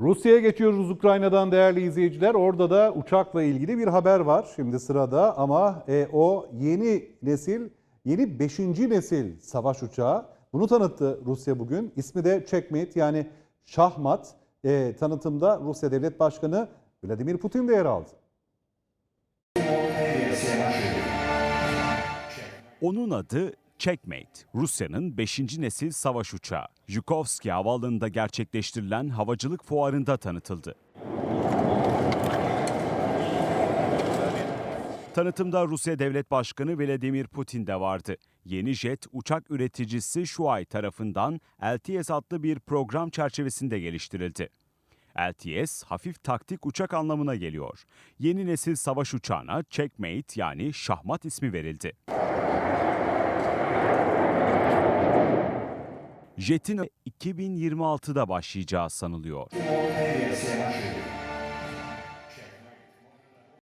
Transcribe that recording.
Rusya'ya geçiyoruz Ukrayna'dan değerli izleyiciler. Orada da uçakla ilgili bir haber var şimdi sırada ama e, o yeni nesil, yeni 5. nesil savaş uçağı. Bunu tanıttı Rusya bugün. İsmi de Checkmate yani şahmat. E, tanıtımda Rusya Devlet Başkanı Vladimir Putin de yer aldı. Onun adı Checkmate, Rusya'nın 5. nesil savaş uçağı. Yukovski Havaalanı'nda gerçekleştirilen havacılık fuarında tanıtıldı. Tanıtımda Rusya Devlet Başkanı Vladimir Putin de vardı. Yeni jet uçak üreticisi Shuai tarafından LTS adlı bir program çerçevesinde geliştirildi. LTS hafif taktik uçak anlamına geliyor. Yeni nesil savaş uçağına Checkmate yani şahmat ismi verildi. Jet'in 2026'da başlayacağı sanılıyor.